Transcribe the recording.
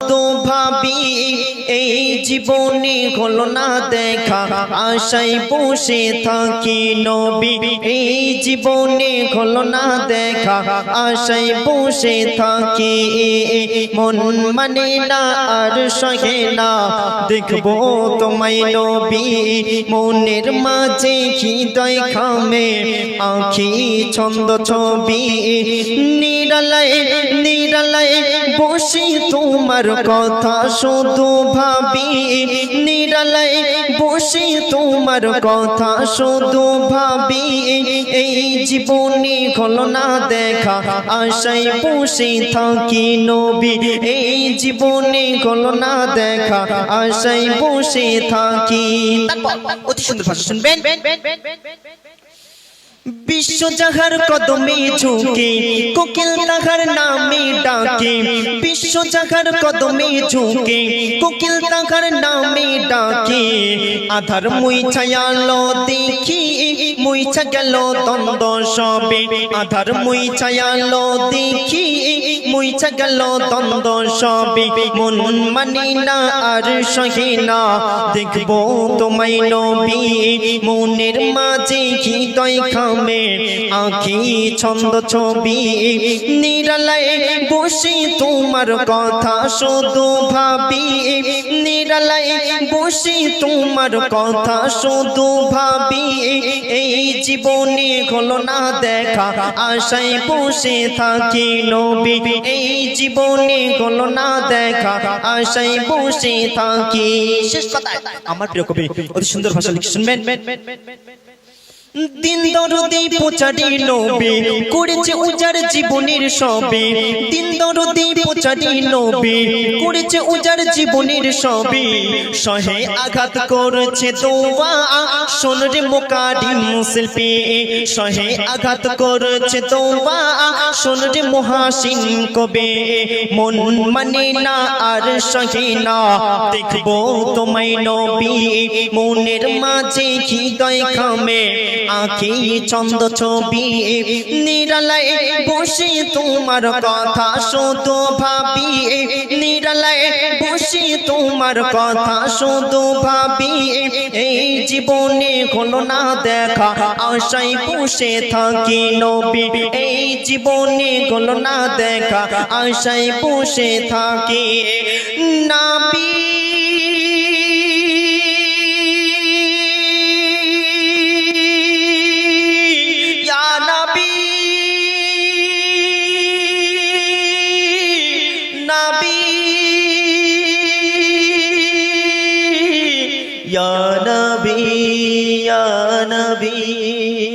todo ভাবি, এই জীবনে হলো না দেখা। আশাই বসে থাকি নবী, এই জীবনে হলো না দেখা। আশাই বসে থাকি মন মানে না আর সহে না। দেখব তোমায় নবী, মনের মাঝে হৃদয় খামে আখি ছন্দ ছবি, নিরালায় নিরালায় বসে তোমার কথা। শুধু ভাবি, নিরালায় বসে তোমার কথা শুধু ভাবি, এই জীবনে হলো দেখা আশাই বসে থাকি নবী, এই জীবনে হলো দেখা আশাই বসে থাকি। অতি সুন্দর শুনবেন। বিশ্ব যাহার কদমে ঝুঁকে, কোকিল তাহার নামে ডাকে। বিশ্ব যাহার কদমে ঝুঁকে, কোকিল তাহার নামে ডাকে। আধার মুই ছায়ালো দেখি মুইছা গেল দ্বন্দ্ব সবে। আধার মুই ছায়ালো দেখি মুইছা গেল দ্বন্দ্ব সবে। মন মানি না আর সহে না, দেখব তোমায় নবী। মনের মাঝে হৃদয় খামে আঁখি ছন্দ ছবি নিরালায় বসে তোমার কথা শুধু ভাবি। নিরালায় বসে তোমার কথা শুধু ভাবি। এই জীবনে হলো না দেখা, আশায় বসে থাকি নবী। এই জীবনে হলো না দেখা, আশায় বসে থাকি। শেষ কথা আমার প্রিয় কবি, অতি সুন্দর ভাষা লিখে শুনবেন। দিন দরদে পোচারি নবী করেছে উজার জীবনের সবে দিন দরদি পোচারি নবী, করেছে উজার জীবনের সবে সহে আঘাত করেছে দোয়া। শোন রে মোকারিম সহে আঘাত কবে, মন মানে না আর সহে না। দেখব তোমায় নবী, মনের মাঝে হৃদয় খামে আঁখি চন্দ ছবি, নিরালায় বসে তোমার কথা শুধু। ভাবি নিরালায় বসে তোমার কথা শুধু ভাবি এই জীবনে হলো না দেখা আশাই বসে থাকি নবী। এই জীবনে হলো না দেখা আশাই বসে থাকি। ইয়া নবী ইয়া নবী।